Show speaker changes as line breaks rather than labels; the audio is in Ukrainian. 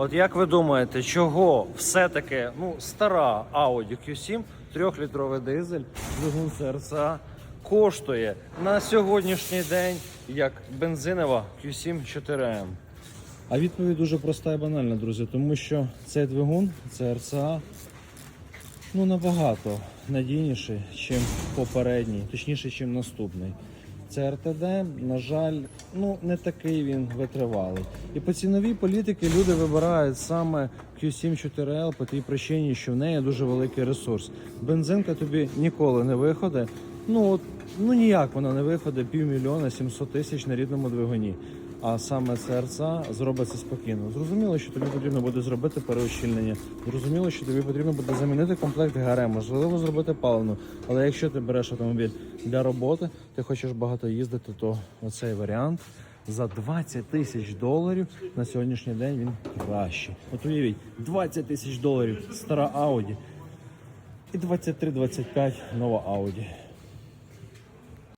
От як ви думаєте, чого все-таки ну, стара Audi Q7, 3-літровий дизель, двигун серця коштує на сьогоднішній день як бензинова Q7 4M? А відповідь дуже проста і банальна, друзі, тому що цей двигун, це ну набагато надійніший, ніж попередній, точніше, ніж наступний. Це РТД, на жаль, ну не такий він витривалий. І по ціновій політики люди вибирають саме Q7 4L по тій причині, що в неї дуже великий ресурс. Бензинка тобі ніколи не виходить. Ну от ну ніяк вона не виходить півмільйона 700 тисяч на рідному двигуні. А саме серця зробиться спокійно. Зрозуміло, що тобі потрібно буде зробити переощільнення. Зрозуміло, що тобі потрібно буде замінити комплект ГРМ, можливо, зробити паливну. Але якщо ти береш автомобіль для роботи, ти хочеш багато їздити, то оцей варіант за 20 тисяч доларів на сьогоднішній день він кращий. От уявіть, 20 тисяч доларів стара Audi і 23-25 нова Audi.